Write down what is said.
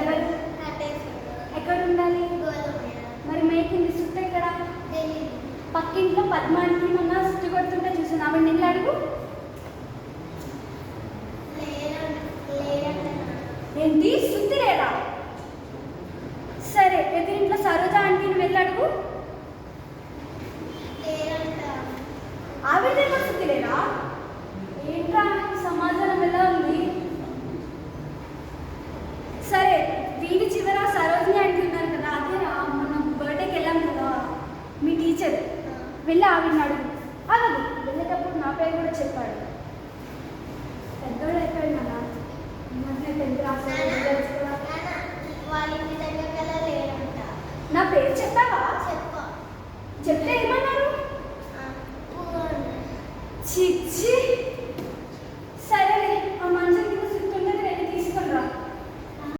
ఎవరు ఎక్కడ ఉండాలి మరి మేకింది సుత్త ఎక్కడ? పక్కింట్లో పద్మానికి మొన్న సుత్తి కొడుతుంటే చూసాను. ఆవిడ నీళ్ళు అడుగు. ఏంటి? వీడి చివర సరోజిని ఆంటీ ఉన్నారు కదా అదే రా మనం బర్త్డేకి వెళ్ళాం కదా మీ టీచర్. వెళ్ళి ఆవిడని అడుగు. అడగు వెళ్ళేటప్పుడు నా పేరు కూడా చెప్పాడు. పెద్దోడు అయిపోయాడు కదా మొన్నే టెన్త్. నా పేరు చెప్పావా? చెప్తే ఏమన్నారు? చిచ్చి.